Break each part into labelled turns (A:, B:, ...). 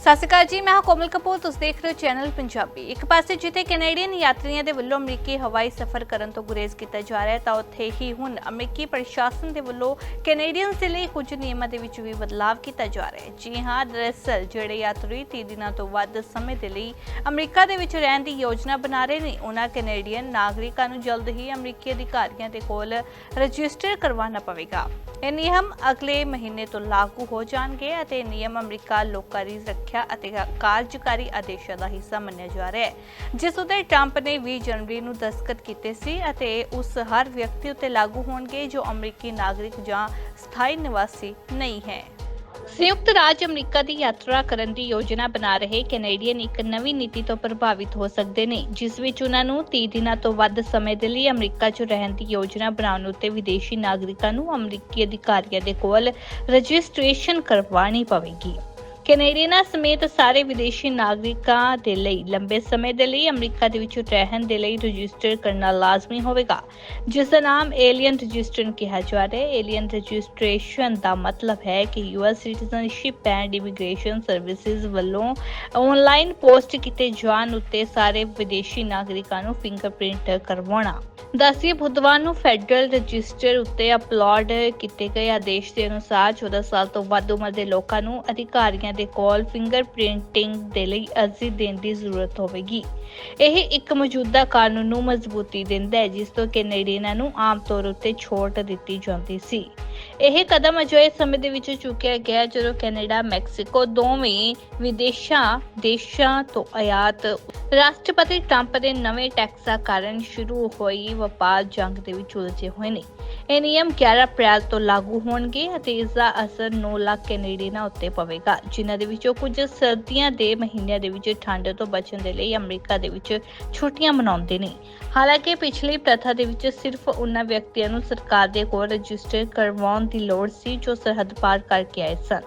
A: ਸਤਿ ਸ਼੍ਰੀ ਅਕਾਲ ਜੀ, ਮੈਂ ਹਾਂ ਕੋਮਲ ਕਪੂਰ, ਤੁਸੀਂ ਦੇਖ ਰਹੇ ਹੋ ਚੈਨਲ ਪੰਜਾਬੀ। ਇੱਕ ਪਾਸੇ ਜਿੱਥੇ ਕੈਨੇਡੀਅਨ ਯਾਤਰੀਆਂ ਦੇ ਵੱਲੋਂ ਅਮਰੀਕੀ ਹਵਾਈ ਸਫ਼ਰ ਕਰਨ ਤੋਂ ਗੁਰੇਜ਼ ਕੀਤਾ ਜਾ ਰਿਹਾ ਹੈ, ਤਾਂ ਉੱਥੇ ਹੀ ਹੁਣ ਅਮਰੀਕੀ ਪ੍ਰਸ਼ਾਸਨ ਦੇ ਵੱਲੋਂ ਕੈਨੇਡੀਅਨਸ ਦੇ ਲਈ ਕੁਝ ਨਿਯਮਾਂ ਦੇ ਵਿੱਚ ਵੀ ਬਦਲਾਅ ਕੀਤਾ ਜਾ ਰਿਹਾ ਹੈ। ਜੀ ਹਾਂ, ਦਰਅਸਲ ਜਿਹੜੇ ਯਾਤਰੀ 30 ਦਿਨਾਂ ਤੋਂ ਵੱਧ ਸਮੇਂ ਦੇ ਲਈ ਅਮਰੀਕਾ ਦੇ ਵਿੱਚ ਰਹਿਣ ਦੀ ਯੋਜਨਾ ਬਣਾ ਰਹੇ ਨੇ, ਉਹਨਾਂ ਕੈਨੇਡੀਅਨ ਨਾਗਰਿਕਾਂ ਨੂੰ ਜਲਦ ਹੀ ਅਮਰੀਕੀ ਅਧਿਕਾਰੀਆਂ ਦੇ ਕੋਲ ਰਜਿਸਟਰ ਕਰਵਾਉਣਾ ਪਵੇਗਾ। ਇਹ ਨਿਯਮ ਅਗਲੇ ਮਹੀਨੇ ਤੋਂ ਲਾਗੂ ਹੋ ਜਾਣਗੇ ਅਤੇ ਇਹ ਨਿਯਮ ਅਮਰੀਕਾ ਲੋਕਾਰੀ ਰੱਖਿਆ ਅਤੇ ਕਾਰਜਕਾਰੀ ਆਦੇਸ਼ਾਂ ਦਾ ਹਿੱਸਾ ਮੰਨਿਆ ਜਾ ਰਿਹਾ ਹੈ। ਜਿਸ ਉਤੇ ਟਰੰਪ ਨੇ 20 ਜਨਵਰੀ ਨੂੰ ਦਸਤਖਤ ਕੀਤੇ ਸੀ ਅਤੇ ਉਸ ਹਰ ਵਿਅਕਤੀ ਉੱਤੇ ਲਾਗੂ ਹੋਣਗੇ ਜੋ ਅਮਰੀਕੀ ਨਾਗਰਿਕ ਜਾਂ ਸਥਾਈ ਨਿਵਾਸੀ ਨਹੀਂ ਹੈ। ਸੰਯੁਕਤ ਰਾਜ ਅਮਰੀਕਾ ਦੀ ਯਾਤਰਾ ਕਰਨ ਦੀ ਯੋਜਨਾ ਬਣਾ ਰਹੇ ਕੈਨੇਡੀਅਨ ਇੱਕ ਨਵੀਂ ਨੀਤੀ ਤੋਂ ਪ੍ਰਭਾਵਿਤ ਹੋ ਸਕਦੇ ਨੇ, ਜਿਸ ਵਿੱਚ ਉਹਨਾਂ ਨੂੰ 30 ਦਿਨਾਂ ਤੋਂ ਵੱਧ ਸਮੇਂ ਦੇ ਲਈ ਅਮਰੀਕਾ 'ਚ ਰਹਿਣ ਦੀ ਯੋਜਨਾ ਬਣਾਉਣ ਉੱਤੇ ਵਿਦੇਸ਼ੀ ਨਾਗਰਿਕਾਂ ਨੂੰ ਅਮਰੀਕੀ ਅਧਿਕਾਰੀਆਂ ਦੇ ਕੋਲ ਰਜਿਸਟ੍ਰੇਸ਼ਨ ਕਰਵਾਉਣੀ ਪਵੇਗੀ। ਕੈਨੇਡੀਅਨਾਂ ਸਮੇਤ ਸਾਰੇ ਵਿਦੇਸ਼ੀ ਨਾਗਰਿਕਾਂ ਦੇ ਲਈ ਲੰਬੇ ਸਮੇਂ ਦੇ ਲਈ ਅਮਰੀਕਾ ਦੇ ਵਿੱਚ ਰਹਿਣ ਦੇ ਲਈ ਰਜਿਸਟਰ ਕਰਨਾ ਲਾਜ਼ਮੀ ਹੋਵੇਗਾ ਜਿਸ ਦਾ ਨਾਮ ਏਲੀਅਨ ਰਜਿਸਟ੍ਰੇਸ਼ਨ ਕਿਹਾ ਜਾ ਰਿਹਾ ਹੈ। ਏਲੀਅਨ ਰਜਿਸਟ੍ਰੇਸ਼ਨ ਦਾ ਮਤਲਬ ਹੈ ਕਿ US citizenship and immigration services ਵੱਲੋਂ ਆਨਲਾਈਨ ਪੋਸਟ ਕੀਤੇ ਜਾਣ ਉੱਤੇ ਸਾਰੇ ਵਿਦੇਸ਼ੀ ਨਾਗਰਿਕਾਂ ਨੂੰ ਫਿੰਗਰਪ੍ਰਿੰਟ ਕਰਵਾਉਣਾ। ਦਸਵੀਂ ਬੁੱਧਵਾਰ ਨੂੰ ਫੈਡਰਲ ਰਜਿਸਟਰ ਉੱਤੇ ਅਪਲੋਡ ਕੀਤੇ ਗਏ ਆਦੇਸ਼ ਦੇ ਅਨੁਸਾਰ 14 ਸਾਲ ਤੋਂ ਵੱਧ ਉਮਰ ਦੇ ਲੋਕਾਂ ਨੂੰ ਅਧਿਕਾਰੀਆਂ ਦੇ ਕੋਲ ਫਿੰਗਰਪ੍ਰਿੰਟਿੰਗ ਦੇ ਲਈ ਅਰਜ਼ੀ ਦੇਣ ਦੀ ਜ਼ਰੂਰਤ ਹੋਵੇਗੀ। ਇਹ ਇੱਕ ਮੌਜੂਦਾ ਕਾਨੂੰਨ ਨੂੰ ਮਜ਼ਬੂਤੀ ਦਿੰਦਾ ਹੈ, ਜਿਸ ਤੋਂ ਕੈਨੇਡੀਅਨਾਂ ਨੂੰ ਆਮ ਤੌਰ ਉੱਤੇ ਛੋਟ ਦਿੱਤੀ ਜਾਂਦੀ ਸੀ। ਇਹ ਕਦਮ ਅਜਿਹੇ ਸਮੇਂ ਦੇ ਵਿੱਚ ਚੁੱਕਿਆ ਗਿਆ ਜਦੋਂ ਕੈਨੇਡਾ, ਮੈਕਸੀਕੋ ਦੋਵੇਂ ਵਿਦੇਸ਼ਾਂ, ਦੇਸ਼ਾਂ ਤੋਂ ਆਯਾਤ। ਰਾਸ਼ਟਰਪਤੀ ਟਰੰਪ ਦੇ ਨਵੇਂ ਟੈਕਸਾਂ ਕਾਰਨ ਸ਼ੁਰੂ ਹੋਈ ਵਪਾਰ ਜੰਗ ਦੇ ਵਿੱਚ ਉਲਝੇ ਹੋਏ ਨੇ। ਇਹ ਨਿਯਮ 11 ਅਪ੍ਰੈਲ ਤੋਂ ਲਾਗੂ ਹੋਣਗੇ ਅਤੇ ਇਸ ਦਾ ਅਸਰ 9 ਲੱਖ ਕੈਨੇਡੀਨਾਂ ਉੱਤੇ ਪਵੇਗਾ, ਜਿਨ੍ਹਾਂ ਦੇ ਵਿੱਚੋਂ ਕੁਝ ਸਰਦੀਆਂ ਦੇ ਮਹੀਨਿਆਂ ਦੇ ਵਿੱਚ ਠੰਡ ਤੋਂ ਬਚਣ ਦੇ ਲਈ ਅਮਰੀਕਾ ਦੇ ਵਿੱਚ ਛੁੱਟੀਆਂ ਮਨਾਉਂਦੇ ਨੇ। ਹਾਲਾਂਕਿ ਪਿਛਲੀ ਪ੍ਰਥਾ ਦੇ ਵਿੱਚ ਸਿਰਫ ਉਹਨਾਂ ਵਿਅਕਤੀਆਂ ਨੂੰ ਸਰਕਾਰ ਦੇ ਕੋਲ ਰਜਿਸਟਰ ਕਰਵਾਉਣ ਦੀ ਲੋੜ ਸੀ ਜੋ ਸਰਹੱਦ ਪਾਰ ਕਰਕੇ ਆਏ ਸਨ।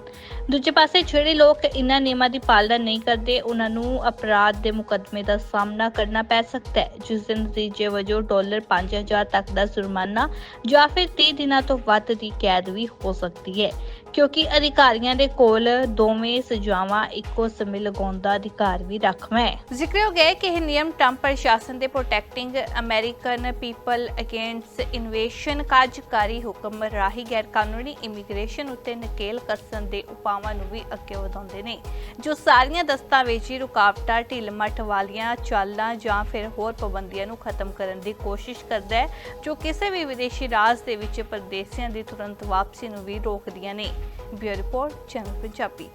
A: ਦੂਜੇ ਪਾਸੇ ਜਿਹੜੇ ਲੋਕ ਇਨ੍ਹਾਂ ਨਿਯਮਾਂ ਦੀ ਪਾਲਣਾ ਨਹੀਂ ਕਰਦੇ, ਉਹਨਾਂ ਨੂੰ ਅਪਰਾਧ ਦੇ ਮੁਕੱਦਮੇ ਦਾ ਸਾਹਮਣਾ ਕਰਨਾ ਪੈ ਸਕਦਾ ਹੈ। ਜਿਸ ਦੇ ਨਤੀਜੇ ਵਜੋਂ ਡਾਲਰ 5000 ਤੱਕ ਦਾ ਜੁਰਮਾਨਾ ਜਾਂ ਫਿਰ 30 ਦਿਨਾਂ ਤੋਂ ਵੱਧ ਦੀ ਕੈਦ ਵੀ ਹੋ ਸਕਦੀ ਹੈ। ਕਿਉਂਕਿ ਅਧਿਕਾਰੀਆਂ ਦੇ ਕੋਲ ਦੋਵੇਂ ਸਜ਼ਾਵਾਂ ਇੱਕੋ ਸਮੇਂ ਲਗਾਉਣ ਦਾ ਅਧਿਕਾਰ ਵੀ ਰੱਖਵਾ ਹੈ। ਜ਼ਿਕਰਯੋਗ ਹੈ ਕਿ ਇਹ ਨਿਯਮ ਟਰੰਪ ਪ੍ਰਸ਼ਾਸਨ ਦੇ protecting American people against invasion ਕਾਰਜਕਾਰੀ ਹੁਕਮ ਰਾਹੀਂ ਗੈਰ ਕਾਨੂੰਨੀ ਇਮੀਗ੍ਰੇਸ਼ਨ ਉੱਤੇ ਨਕੇਲ ਕੱਸਣ ਦੇ ਉਪਾਵਾਂ ਨੂੰ ਵੀ ਅੱਗੇ ਵਧਾਉਂਦੇ ਨੇ, ਜੋ ਸਾਰੀਆਂ ਦਸਤਾਵੇਜ਼ੀ ਰੁਕਾਵਟਾਂ, ਢਿੱਲ ਮੱਠ ਵਾਲੀਆਂ ਚਾਲਾਂ ਜਾਂ ਫਿਰ ਹੋਰ ਪਾਬੰਦੀਆਂ ਨੂੰ ਖਤਮ ਕਰਨ ਦੀ ਕੋਸ਼ਿਸ਼ ਕਰਦਾ ਹੈ, ਜੋ ਕਿਸੇ ਵੀ ਵਿਦੇਸ਼ੀ ਰਾਜ ਦੇ ਵਿੱਚ ਪਰਦੇਸੀਆਂ ਦੀ ਤੁਰੰਤ ਵਾਪਸੀ ਨੂੰ ਵੀ ਰੋਕਦੀਆਂ ਨੇ। Bureau report, channel Punjabi.